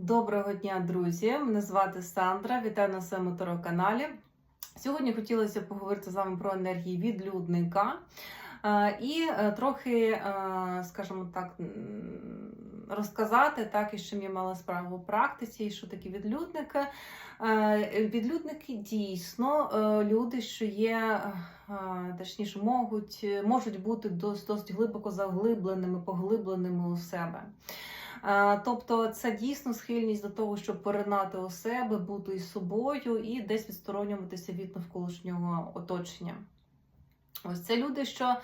Доброго дня, друзі! Мене звати Сандра. Вітаю на своєму каналі. Сьогодні хотілося поговорити з вами про енергії відлюдника і е, трохи, е, скажімо так, розказати, так, і з чим я мала справу у практиці, і що такі відлюдники. Е, Відлюдники дійсно люди, що є, точніше, можуть, можуть бути досить глибоко заглибленими, поглибленими у себе. Е, Тобто це дійсно схильність до того, щоб поринати у себе, бути із собою і десь відсторонюватися від навколишнього оточення. Ось це люди, що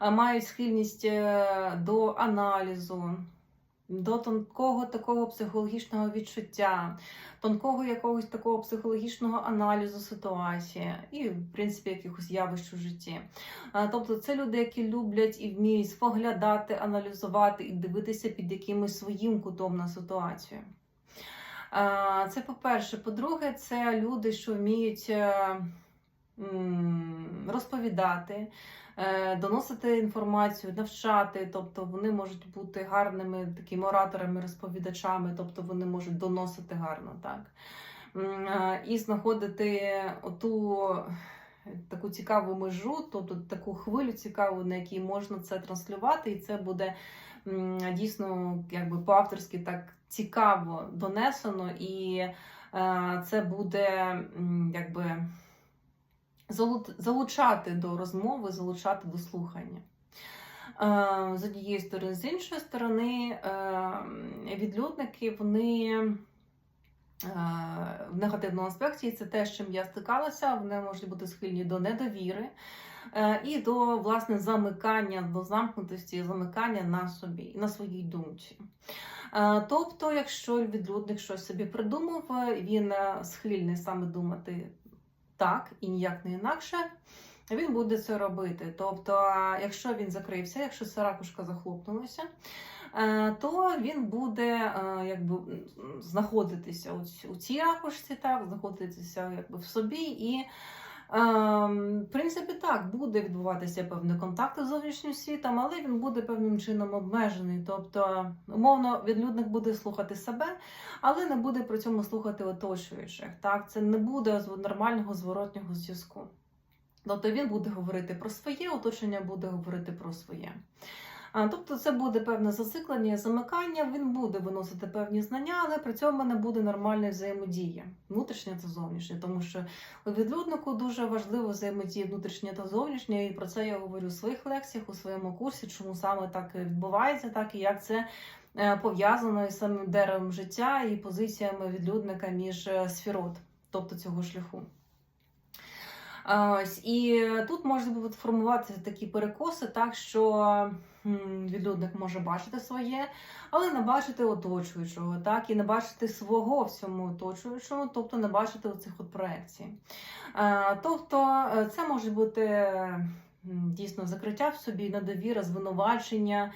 е, мають схильність е, до аналізу, до тонкого такого психологічного відчуття, тонкого якогось такого психологічного аналізу ситуації і, в принципі, якихось явищ у житті. Тобто, це люди, які люблять і вміють споглядати, аналізувати і дивитися під якимось своїм кутом на ситуацію. Це по-перше. По-друге, це люди, що вміють е, розповідати, доносити інформацію, навчати, тобто вони можуть бути гарними такими ораторами, розповідачами, тобто вони можуть доносити гарно, так. Е, І знаходити оту таку цікаву межу, тобто таку хвилю цікаву, на якій можна це транслювати, і це буде дійсно якби по-авторськи так цікаво донесено, і е, це буде якби залучати до розмови, залучати до слухання. Е, З однієї сторони, з іншої сторони, е, відлюдники вони е, в негативному аспекті, і це те, з чим я стикалася, вони можуть бути схильні до недовіри і до власне замикання, до замкнутості, замикання на собі на своїй думці. Тобто, якщо відлюдник щось собі придумав, він схильний саме думати так і ніяк не інакше, він буде це робити. Тобто, якщо він закрився, якщо ця ракушка захлопнулася, е, то він буде е, якби знаходитися у цій ракушці, так, знаходитися якби в собі і. Ем, В принципі, так, буде відбуватися певний контакт з зовнішнім світом, але він буде певним чином обмежений. Тобто, умовно, відлюдник буде слухати себе, але не буде при цьому слухати оточуючих. Так, це не буде нормального зворотнього зв'язку. Тобто він буде говорити про своє, оточення буде говорити про своє. Тобто це буде певне зациклення, замикання, він буде виносити певні знання, але при цьому не буде нормальної взаємодії, внутрішня та зовнішня. Тому що у відлюднику дуже важливо взаємодія внутрішня та зовнішня, і про це я говорю у своїх лекціях, у своєму курсі, чому саме так відбувається, так і як це е, пов'язано із самим деревом життя і позиціями відлюдника між е, сферот, тобто цього шляху. Ось, і тут можуть формуватися такі перекоси, так що відлюдник може бачити своє, але не бачити оточуючого, так, і не бачити свого в цьому оточуючому, тобто не бачити оцих от проекцій. Тобто е, це може бути дійсно закриття в собі, недовіра, звинувачення.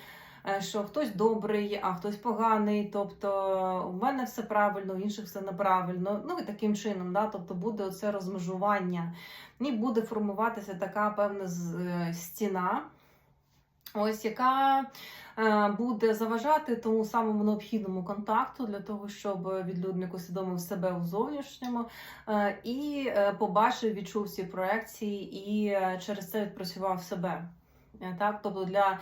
Е, Що хтось добрий, а хтось поганий, тобто у мене все правильно, у інших все неправильно. Ну і таким чином, да, тобто буде оце розмежування і буде формуватися така певна е, стіна, ось яка е, буде заважати тому самому необхідному контакту для того, щоб відлюдник усвідомив себе у зовнішньому і побачив, відчув ці проекції і через це відпрацював себе. Так, тобто для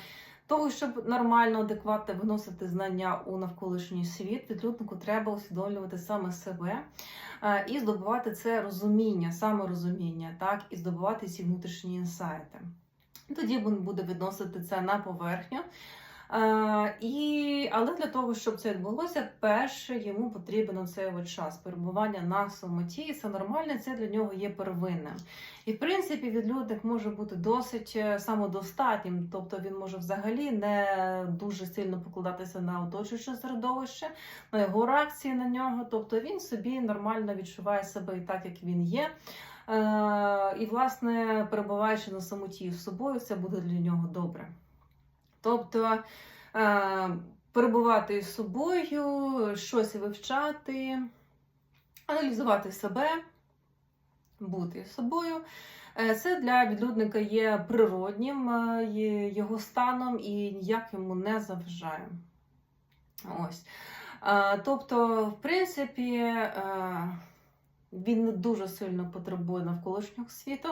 того, щоб нормально, адекватно виносити знання у навколишній світ, відлюднику треба усвідомлювати саме себе е, і здобувати це розуміння, саморозуміння, так, і здобувати ці внутрішні інсайти. Тоді він буде відносити це на поверхню. Е, і, але для того, щоб це відбулося, перше йому потрібен цей от час перебування на самоті, і це нормально, це для нього є первинним. І в принципі, відлюдник може бути досить е, самодостатнім, тобто він може взагалі не дуже сильно покладатися на оточуюче середовище, на його реакції на нього. Тобто він собі нормально відчуває себе і так, як він є. Е, і, власне, перебуваючи на самоті з собою, це буде для нього добре. Тобто е, перебувати із собою, щось вивчати, аналізувати себе, бути собою. Е, Це для відлюдника є природнім е, його станом і ніяк йому не заважає. Ось. Тобто, в принципі, він не дуже сильно потребує навколишнього світу,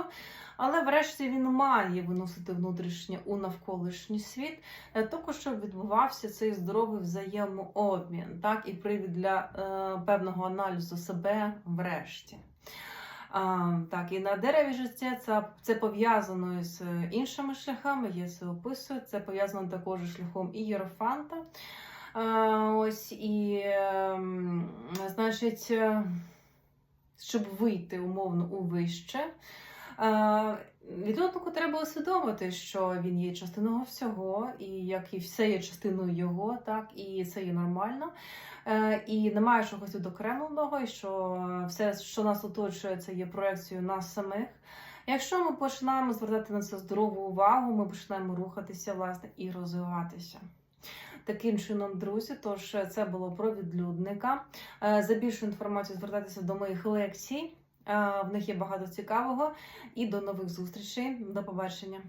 але врешті він має виносити внутрішнє у навколишній світ, для того, щоб відбувався цей здоровий взаємообмін, так, і привід для е, певного аналізу себе врешті. А, так, і на дереві життя це, це пов'язано з іншими шляхами, я це описую. Це пов'язано також з шляхом ієрофанта. А, ось і, ем, значить, е, щоб вийти умовно у вище. е, треба усвідомити, що він є частиною всього, і як і все є частиною його, так і це є нормально. Е, І немає чогось відокремленого, і що все, що нас оточує, це є проекцією нас самих. Якщо ми починаємо звертати на це здорову увагу, ми починаємо рухатися власне і розвиватися. Таким чином, друзі, тож це було про відлюдника. Е, За більшу інформацію звертайтеся до моїх лекцій. Е, В них є багато цікавого. І до нових зустрічей. До побачення.